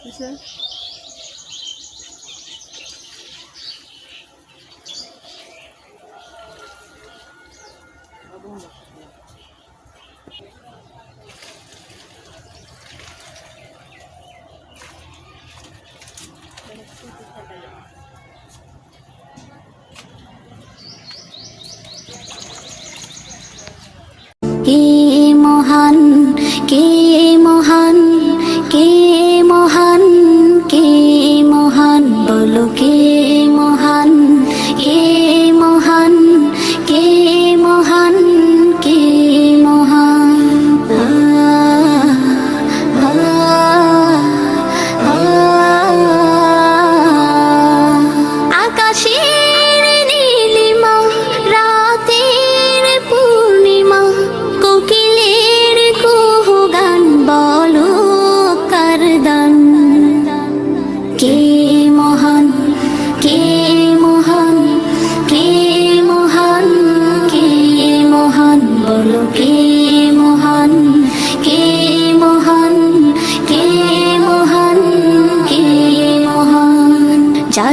কিসে He বুকে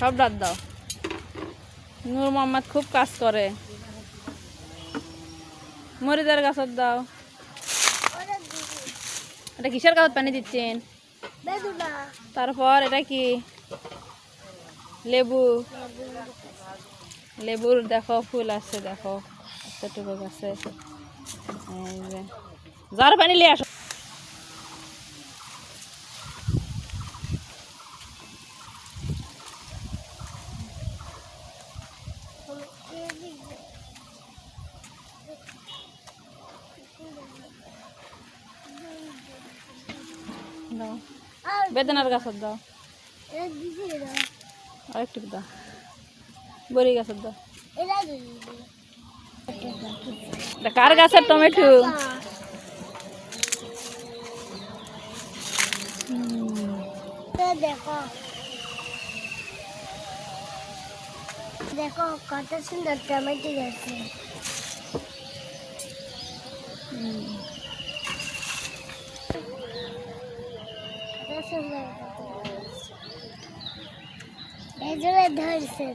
সব রাত দাও। নূর মোহাম্মদ খুব কাজ করে। মরিদার গাছত দাও। এটা কিসের গাছত পানি দিচ্ছেন। তারপর এটা কি? লেবু। লেবুর দেখো ফুল আছে দেখো। এতটুকু যে। যার পানি লিয়ে আসো। দাও। আর বেদনার গাছের দাও। এটা দিছি না আরেকটু দাও। বড়ি গাছের দাও। এটা দিছি এটা কার গাছের টমেটো? তো দেখো। देखो कत सुंदर टमाटर जैसे सुंदर धर से।